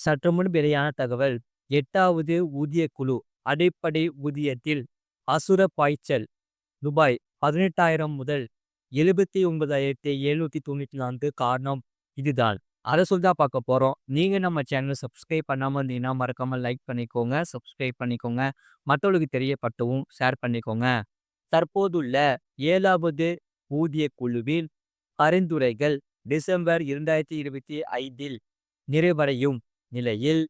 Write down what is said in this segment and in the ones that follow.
சற்று முன் வெளியான தகவல் எட்டாவது ஊதிய குழு அடிப்படை ஊதியத்தில் அசுர பாய்ச்சல் ரூபாய் பதினெட்டாயிரம் முதல் எழுபத்தி ஒன்பதாயிரத்தி எழுநூத்தி தொண்ணூற்றி நான்கு காரணம் இதுதான். அதை சொல்லி தான் பார்க்க போறோம். நீங்க நம்ம சேனலை சப்ஸ்கிரைப் பண்ணாம இருந்தீங்கன்னா மறக்காம லைக் பண்ணிக்கோங்க சப்ஸ்கிரைப் பண்ணிக்கோங்க. மற்றவர்களுக்கு தெரியப்பட்டவும் ஷேர் பண்ணிக்கோங்க. தற்போதுள்ள ஏழாவது ஊதிய குழுவில் பரிந்துரைகள் டிசம்பர் இரண்டாயிரத்தி இருபத்தி ஐந்தில் நிறைவடையும். நிலையில்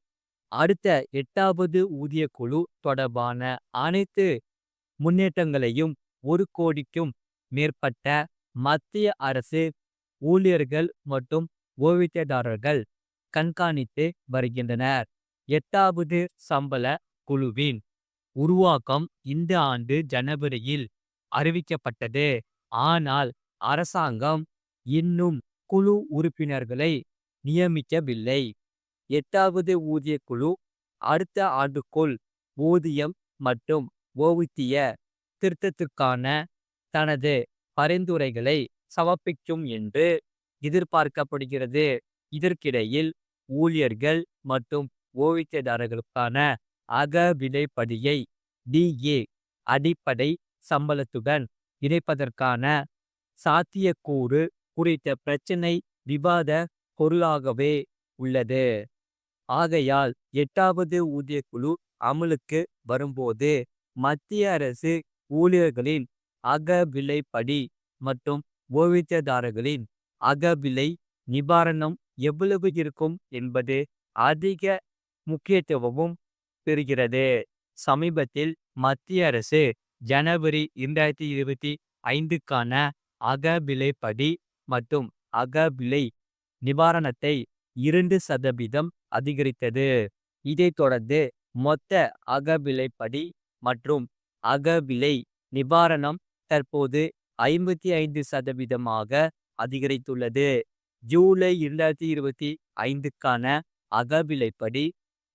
அடுத்த எட்டாவது ஊதிய குழு தொடர்பான அனைத்து முன்னேற்றங்களையும் ஒரு கோடிக்கும் மேற்பட்ட மத்திய அரசு ஊழியர்கள் மற்றும் ஓய்வூதியதாரர்கள் கண்காணித்து வருகின்றனர். எட்டாவது சம்பள குழுவின் உருவாக்கம் இந்த ஆண்டு ஜனவரியில் அறிவிக்கப்பட்டது. ஆனால் அரசாங்கம் இன்னும் குழு உறுப்பினர்களை நியமிக்கவில்லை. எட்டாவது ஊதிய குழு அடுத்த ஆண்டுக்குள் ஊதியம் மற்றும் ஓய்வூதிய திருத்தத்துக்கான தனது பரிந்துரைகளை சமர்ப்பிக்கும் என்று எதிர்பார்க்கப்படுகிறது. இதற்கிடையில் ஊழியர்கள் மற்றும் ஓய்வூதியதாரர்களுக்கான அக விலைப்படியை டிஏ அடிப்படை சம்பளத்துடன் இணைப்பதற்கான சாத்தியக்கூறு குறித்த பிரச்சினை விவாத பொருளாகவே உள்ளது. ஆகையால் எட்டாவது ஊதிய குழு அமலுக்கு வரும்போது மத்திய அரசு ஊழியர்களின் அக விலைப்படி மற்றும் ஓய்வூதியதாரர்களின் அகவிலை நிவாரணம் எவ்வளவு இருக்கும் என்பது அதிக முக்கியத்துவமும் பெறுகிறது. சமீபத்தில் மத்திய அரசு ஜனவரி இரண்டாயிரத்தி இருபத்தி ஐந்துக்கான அகவிலைப்படி மற்றும் அகவிலை நிவாரணத்தை இரண்டு சதவீதம் அதிகரித்தது. இதைத் தொடர்ந்து மொத்த அகவிலைப்படி மற்றும் அகவிலை நிவாரணம் தற்போது ஐம்பத்தி ஐந்து சதவீதமாக அதிகரித்துள்ளது. ஜூலை இரண்டாயிரத்தி இருபத்தி ஐந்துக்கான அகவிலைப்படி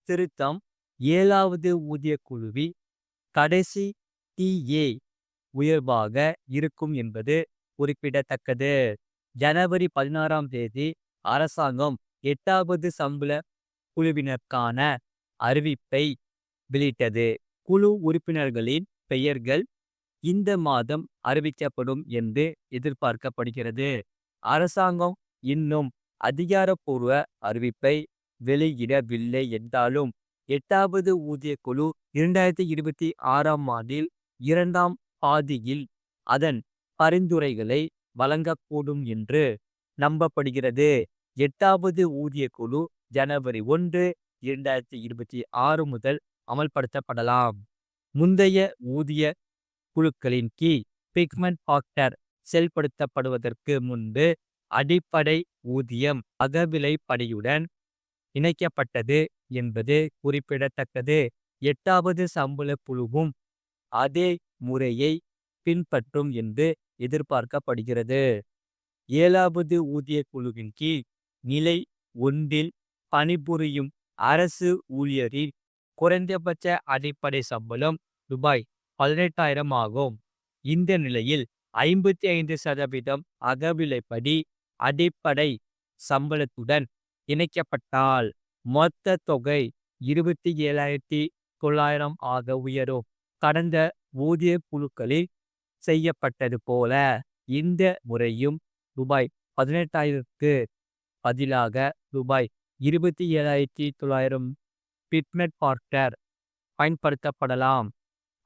திருத்தம் ஏழாவது ஊதிய குழுவி கடைசி டிஏ உயர்வாக இருக்கும் என்பது குறிப்பிடத்தக்கது. ஜனவரி பதினாறாம் தேதி அரசாங்கம் எட்டாவது சம்பள குழுவினருக்கான அறிவிப்பை வெளியிட்டது. குழு உறுப்பினர்களின் பெயர்கள் இந்த மாதம் அறிவிக்கப்படும் என்று எதிர்பார்க்கப்படுகிறது. அரசாங்கம் இன்னும் அதிகாரப்பூர்வ அறிவிப்பை வெளியிடவில்லை என்றாலும் எட்டாவது ஊதிய குழு இரண்டாயிரத்தி இருபத்தி ஆறாம் ஆண்டில் இரண்டாம் பாதியில் அதன் பரிந்துரைகளை வழங்கக்கூடும் என்று நம்பப்படுகிறது. எட்டாவது ஊதிய குழு ஜனவரி ஒன்று இரண்டாயிரத்தி இருபத்தி ஆறு முதல் அமல்படுத்தப்படலாம். முந்தைய ஊதிய குழுக்களின் கீழ் பிக்மெண்ட் ஃபாக்டர் செயல்படுத்தப்படுவதற்கு முன்பு அடிப்படை ஊதியம் அகவிலைப்படியுடன் இணைக்கப்பட்டது என்பது குறிப்பிடத்தக்கது. எட்டாவது சம்பள குழுவும் அதே முறையை பின்பற்றும் என்று எதிர்பார்க்கப்படுகிறது. ஏழாவது ஊதிய குழுவின் கீழ் நிலை ஒன்றில் பணிபுரியும் அரசு ஊழியரின் குறைந்தபட்ச அடிப்படை சம்பளம் ரூபாய் பதினெட்டாயிரம் ஆகும். இந்த நிலையில் ஐம்பத்தி ஐந்து சதவீதம் அகவிலைப்படி அடிப்படை சம்பளத்துடன் இணைக்கப்பட்டால் மொத்த தொகை இருபத்தி ஏழாயிரத்தி தொள்ளாயிரம் ஆக உயரும். கடந்த ஊதிய குழுக்களில் செய்யப்பட்டது போல இந்த முறையும் ரூபாய் பதினெட்டாயிரத்துக்கு பதிலாக ரூபாய் இருபத்தி ஏழாயிரத்தி தொள்ளாயிரம் பிட்மெட் பார்ட்டர் பயன்படுத்தப்படலாம்.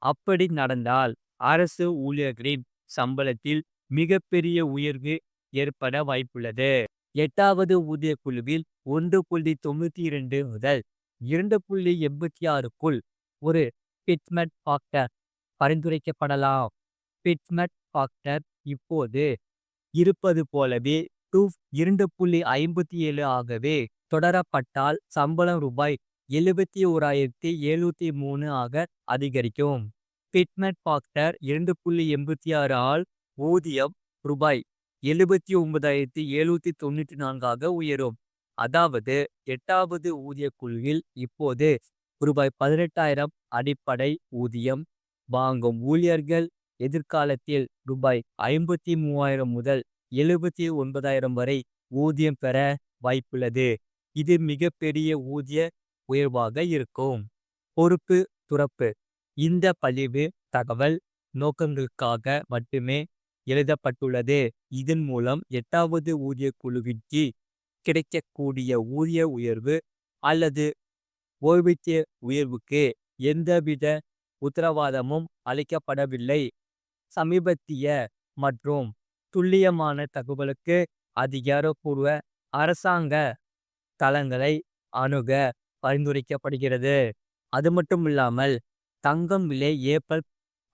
அப்படி நடந்தால் அரசு ஊழியர்களின் சம்பளத்தில் மிகப்பெரிய உயர்வு ஏற்பட வாய்ப்புள்ளது. எட்டாவது ஊதிய குழுவில் ஒன்று புள்ளி தொண்ணூத்தி இரண்டு முதல் இரண்டு புள்ளி எண்பத்தி ஆறுக்குள் ஒரு பிட்மெட் பாக்டர் பரிந்துரைக்கப்படலாம். பிட்மெட் பாக்டர் இப்போது இருப்பது போலவே டூ இரண்டு புள்ளி ஐம்பத்தி ஏழு ஆகவே தொடரப்பட்டால் சம்பளம் ரூபாய் எழுபத்தி ஓராயிரத்தி எழுநூத்தி மூணு ஆக அதிகரிக்கும். பிட்மெட் பாக்டர் இரண்டு புள்ளி எண்பத்தி ஆறு ஆல் ஊதியம் ரூபாய் எழுபத்தி ஒன்பதாயிரத்தி எழுநூத்தி தொண்ணூற்றி நான்காக உயரும். அதாவது எட்டாவது ஊதிய குழுவில் இப்போது ரூபாய் பதினெட்டாயிரம் அடிப்படை ஊதியம் வாங்கும் ஊழியர்கள் எதிர்காலத்தில் ரூபாய் ஐம்பத்தி மூவாயிரம் முதல் எழுபத்தி ஒன்பதாயிரம் வரை ஊதியம் பெற வாய்ப்புள்ளது. இது மிகப்பெரிய ஊதிய உயர்வாக இருக்கும். பொறுப்பு துறப்பு இந்த பதிவு தகவல் நோக்கங்களுக்காக மட்டுமே எழுதப்பட்டுள்ளது. இதன் மூலம் எட்டாவது ஊதிய குழுவிற்கு கிடைக்கக்கூடிய ஊதிய உயர்வு அல்லது ஓய்வூதிய உயர்வுக்கு எந்தவித உத்தரவாதமும் அளிக்கப்படவில்லை. சமீபத்திய மற்றும் துல்லியமான தகவலுக்கு அதிகாரப்பூர்வ அரசாங்க தளங்களை அணுக பரிந்துரைக்கப்படுகிறது. அது மட்டுமில்லாமல் தங்கம் விலை ஏப்ரல்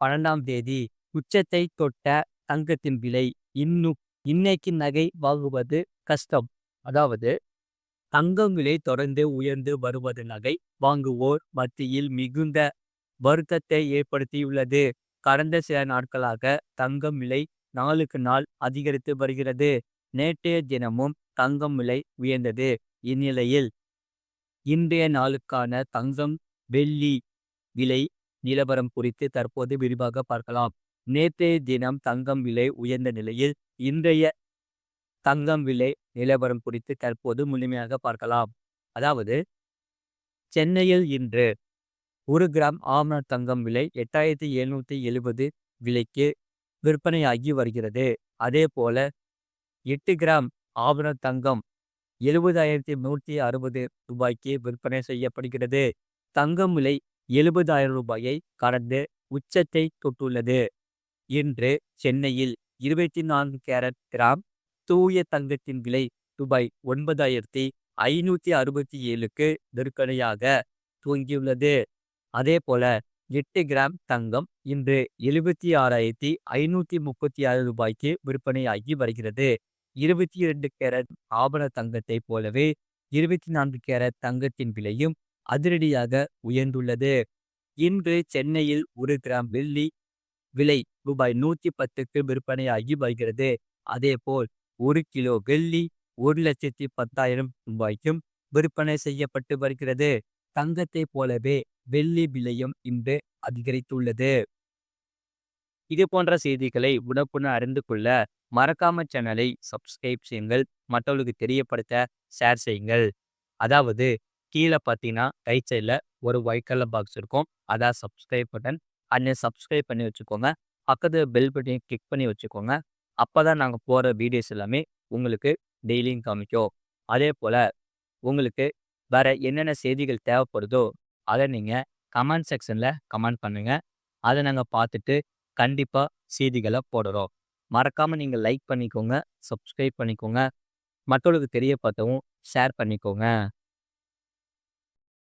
பன்னெண்டாம் தேதி உச்சத்தை தொட்ட தங்கத்தின் விலை இன்னும் இன்னைக்கு நகை வாங்குவது கஷ்டம். அதாவது தங்கம் விலை தொடர்ந்து உயர்ந்து வருவது நகை வாங்குவோர் மத்தியில் மிகுந்த வருத்தத்தை ஏற்படுத்தியுள்ளது. கடந்த சில நாட்களாக தங்கம் விலை நாளுக்கு நாள் அதிகரித்து வருகிறது. நேற்றைய தினமும் தங்கம் விலை உயர்ந்தது. இந்நிலையில் இன்றைய நாளுக்கான தங்கம் வெள்ளி விலை நிலவரம் குறித்து தற்போது விரிவாக பார்க்கலாம். நேற்றைய தினம் தங்கம் விலை உயர்ந்த நிலையில் இன்றைய தங்கம் விலை நிலவரம் குறித்து தற்போது முழுமையாக பார்க்கலாம். அதாவது சென்னையில் இன்று ஒரு கிராம் ஆபரண தங்கம் விலை எட்டாயிரத்தி எழுநூத்தி எழுபது விலைக்கு விற்பனையாகி வருகிறது. அதே போல எட்டு கிராம் ஆபரண தங்கம் எழுபதாயிரத்தி நூற்றி அறுபது ரூபாய்க்கு விற்பனை செய்யப்படுகிறது. தங்கம் விலை எழுபதாயிரம் ரூபாயை கடந்து உச்சத்தை தொட்டுள்ளது. இன்று சென்னையில் இருபத்தி நான்கு கேரட் கிராம் தூய தங்கத்தின் விலை ரூபாய் ஒன்பதாயிரத்தி ஐநூத்தி அறுபத்தி ஏழுக்கு விற்பனையாக துவங்கியுள்ளது. அதேபோல எட்டு கிராம் தங்கம் இன்று எழுபத்தி ஆறாயிரத்தி ஐநூத்தி முப்பத்தி ஆறு ரூபாய்க்கு விற்பனையாகி வருகிறது. இருபத்தி இரண்டு கேரட் ஆபண தங்கத்தை போலவே இருபத்தி நான்கு கேரட் தங்கத்தின் விலையும் அதிரடியாக உயர்ந்துள்ளது. இன்று சென்னையில் ஒரு கிராம் வெள்ளி விலை ரூபாய் நூத்தி பத்துக்கு விற்பனையாகி வருகிறது. அதேபோல் ஒரு கிலோ வெள்ளி ஒரு லட்சத்தி பத்தாயிரம் ரூபாய்க்கும் விற்பனை செய்யப்பட்டு வருகிறது. தங்கத்தை போலவே வெள்ளி விலையும் இன்று அதிகரித்துள்ளது. இது போன்ற செய்திகளை உடனுக்குடன் அறிந்து கொள்ள மறக்காம சேனலை சப்ஸ்கிரைப் செய்யுங்கள். மற்றவர்களுக்கு தெரியப்படுத்த ஷேர் செய்யுங்கள். அதாவது கீழே பார்த்தீங்கன்னா ரைட் சைடில் ஒரு ஒயிட் கலர் பாக்ஸ் இருக்கும். அதான் சப்ஸ்கிரைப் பட்டன் அன்னை சப்ஸ்கிரைப் பண்ணி வச்சுக்கோங்க. பக்கத்து பெல் பட்டனையும் கிளிக் பண்ணி வச்சுக்கோங்க. அப்போ தான் நாங்கள் போகிற வீடியோஸ் எல்லாமே உங்களுக்கு டெய்லியும் காமிக்கும். அதே போல் உங்களுக்கு வேற என்னென்ன செய்திகள் தேவைப்படுதோ அதை நீங்கள் கமெண்ட் செக்ஷனில் கமெண்ட் பண்ணுங்க. அதை நாங்கள் பார்த்துட்டு கண்டிப்பாக செய்திகளை போடுறோம். மறக்காமல் நீங்கள் லைக் பண்ணிக்கோங்க சப்ஸ்கிரைப் பண்ணிக்கோங்க. மக்களுக்கு தெரியப்படுத்தவும் ஷேர் பண்ணிக்கோங்க.